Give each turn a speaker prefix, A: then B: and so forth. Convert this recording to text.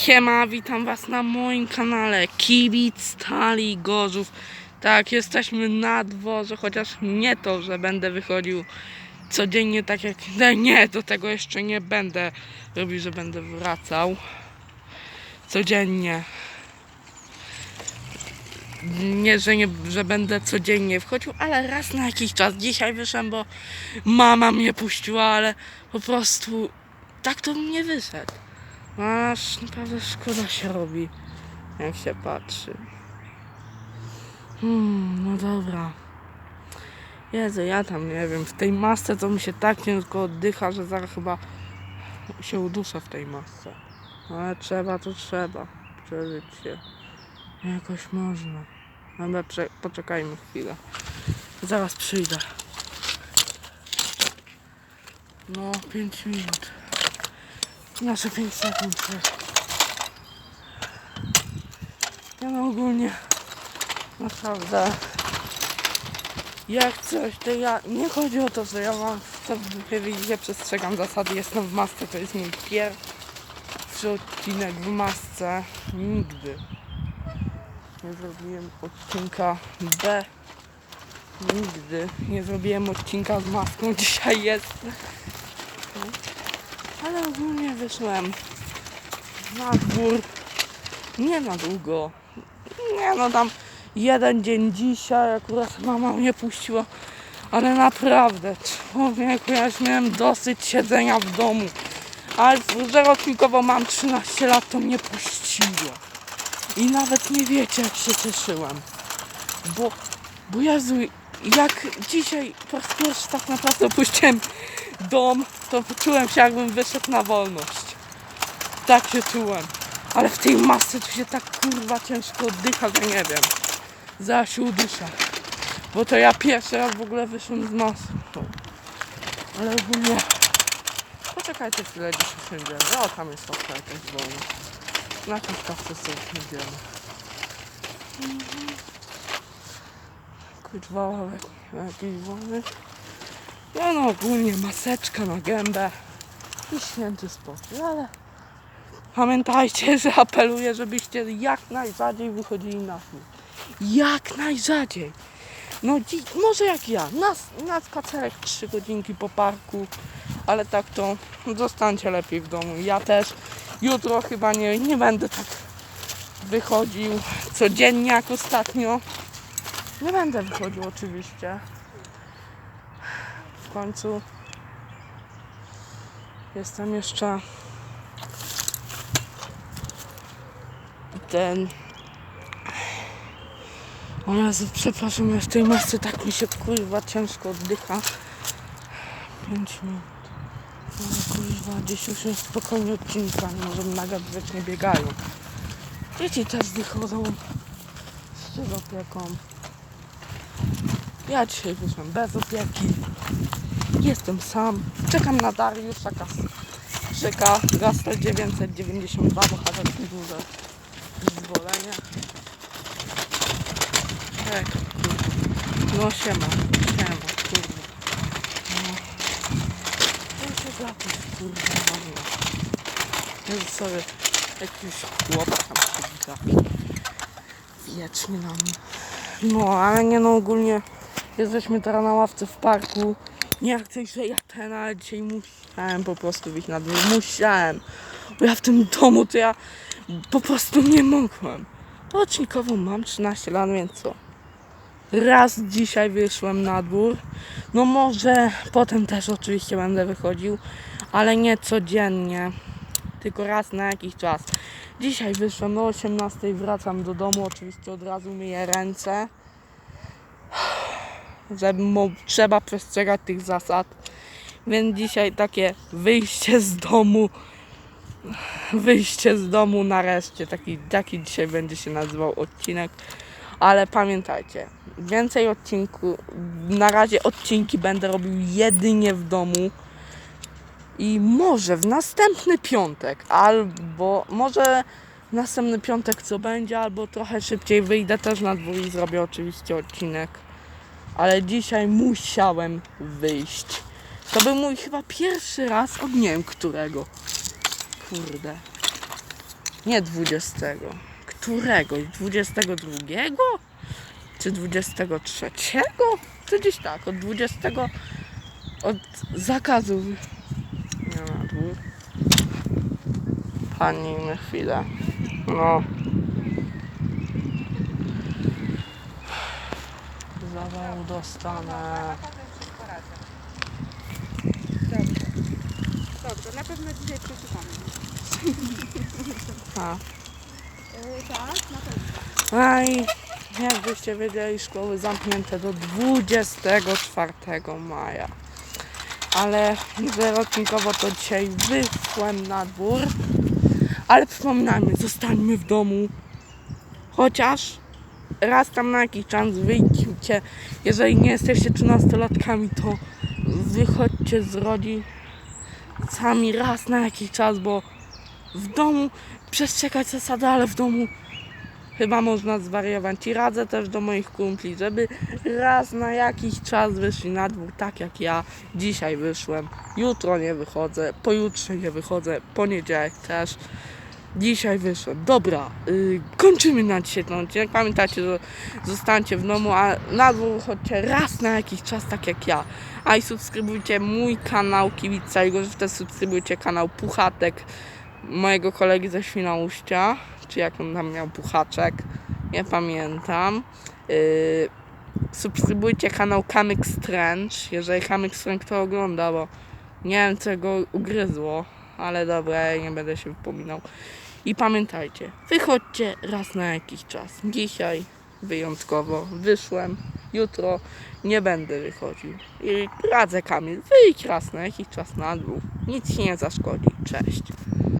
A: Siema, witam was na moim kanale Kibic Stali Gorzów. Tak, jesteśmy na dworze, chociaż nie to, że będę wychodził codziennie tak jak... Nie, nie, do tego jeszcze nie będę robił, że będę wracał codziennie. Nie, że, nie, że będę codziennie wchodził, ale raz na jakiś czas. Dzisiaj wyszedłem, bo mama mnie puściła, ale po prostu tak to bym nie wyszedł. Aż naprawdę szkoda się robi, jak się patrzy. Hmm, no dobra. Jezu, ja tam nie wiem, w tej masce to mi się tak ciężko oddycha, że zaraz chyba się uduszę w tej masce. Ale trzeba, to trzeba. Przeżyć się. Jakoś można. Dobra, poczekajmy chwilę. Zaraz przyjdę. No, 5 minut. Nasze 5 sekund. też. Ja no ogólnie naprawdę jak coś, to ja nie chodzi o to, że ja mam to widzicie, przestrzegam zasady, jestem w masce, to jest mój pierwszy odcinek w masce. Nigdy nie zrobiłem odcinka B. Nigdy nie zrobiłem odcinka z maską. Dzisiaj jest ale ogólnie wyszłem na dwór. Nie na długo. Nie no tam jeden dzień dzisiaj, akurat mama mnie puściła. Ale naprawdę, człowieku, ja już miałem dosyć siedzenia w domu. Ale że rocznikowo mam 13 lat, to mnie puściła. I nawet nie wiecie, jak się cieszyłem. Bo, bo Jezu, jak dzisiaj po raz pierwszy tak naprawdę opuściłem dom, to poczułem się jakbym wyszedł na wolność. Tak się czułem. Ale w tej masce to się tak kurwa ciężko oddycha, że nie wiem. Się udyszę. Bo to ja pierwszy raz w ogóle wyszłem z maską. Ale ogólnie... Poczekajcie chwilę, gdzieś usiądziemy. O, tam jest szafka jakaś wolna. Na tym szafce sobie usiądziemy. Kurwa, ławek jakiś wolny. Ja no ogólnie maseczka na gębę i święty spokój, ale pamiętajcie, że apeluję, żebyście jak najrzadziej wychodzili na dwór. Jak najrzadziej. No może jak ja, na, na spacerek 3 godzinki po parku, ale tak to zostańcie lepiej w domu. Ja też jutro chyba nie, nie będę tak wychodził codziennie jak ostatnio. Nie będę wychodził oczywiście. W końcu jestem jeszcze ten. O Jezu, przepraszam, ja w tej masce tak mi się kurwa ciężko oddycha. 5 minut. Ale kurwa, gdzieś już jest spokojnie odcinka, nie możemy nagadywać, nie biegają. Dzieci też wychodzą z z opieką. Ja dzisiaj wyszłam bez opieki. Jestem sam. Czekam na Dariusza Kasprzyka. Gastel 992, bohaterski duże wyzwolenie. Ej, kurwa. No siema, siema, kurwa. No. To jest latów, kurwa, wolno. Jest sobie jakiś chłopak tam przywita. Wiecznie na mnie. No, ale nie no, ogólnie jesteśmy teraz na ławce w parku. Nie chcę, że ja ten, ale dzisiaj musiałem po prostu wyjść na dwór. Musiałem. Bo ja w tym domu to ja po prostu nie mogłem. Rocznikowo mam 13 lat, więc co? Raz dzisiaj wyszłem na dwór. No może potem też oczywiście będę wychodził, ale nie codziennie. Tylko raz na jakiś czas. Dzisiaj wyszłem o 18, wracam do domu, oczywiście od razu myję ręce. Że trzeba przestrzegać tych zasad. Więc dzisiaj takie wyjście z domu. Wyjście z domu nareszcie. Taki, taki dzisiaj będzie się nazywał odcinek. Ale pamiętajcie, więcej odcinku. Na razie odcinki będę robił jedynie w domu. I może w następny piątek, albo może następny piątek co będzie, albo trochę szybciej wyjdę też na dwór i zrobię oczywiście odcinek. Ale dzisiaj musiałem wyjść. To był mój chyba pierwszy raz od nie wiem którego. Kurde. Nie 20. Którego? 22? Czy 23? To gdzieś tak, od 20. Od zakazu. Nie na dwór. Pani na chwilę. No. Zawał dostanę.
B: Dobrze. Dobrze, na pewno dzisiaj przeszukamy.
A: A.
B: Yy, tak, na pewno.
A: Aj, jakbyście wiedzieli, szkoły zamknięte do 24 maja. Ale zerotnikowo to dzisiaj wyszłem na dwór. Ale przypominajmy, zostańmy w domu. Chociaż raz tam na jakiś czas wyjdźcie. Jeżeli nie jesteście 13-latkami, to wychodźcie z rodzicami raz na jakiś czas, bo w domu przestrzegać zasady, ale w domu chyba można zwariować. I radzę też do moich kumpli, żeby raz na jakiś czas wyszli na dwór, tak jak ja dzisiaj wyszłem. Jutro nie wychodzę, pojutrze nie wychodzę, poniedziałek też. Dzisiaj wyszłem. Dobra, yy, kończymy na dzisiaj ten odcinek. Pamiętajcie, że zostańcie w domu, a na dwór chodźcie raz na jakiś czas, tak jak ja. A i subskrybujcie mój kanał Kibica i też subskrybujcie kanał Puchatek mojego kolegi ze Świnoujścia, czy jak on tam miał Puchaczek, nie pamiętam. Yy, subskrybujcie kanał Kamyk Strange, jeżeli Kamyk Strange to ogląda, bo nie wiem co go ugryzło, ale dobra, nie będę się wypominał. I pamiętajcie, wychodźcie raz na jakiś czas. Dzisiaj wyjątkowo wyszłem, jutro nie będę wychodził. I radzę Kamil, wyjdź raz na jakiś czas na dół. Nic ci nie zaszkodzi. Cześć.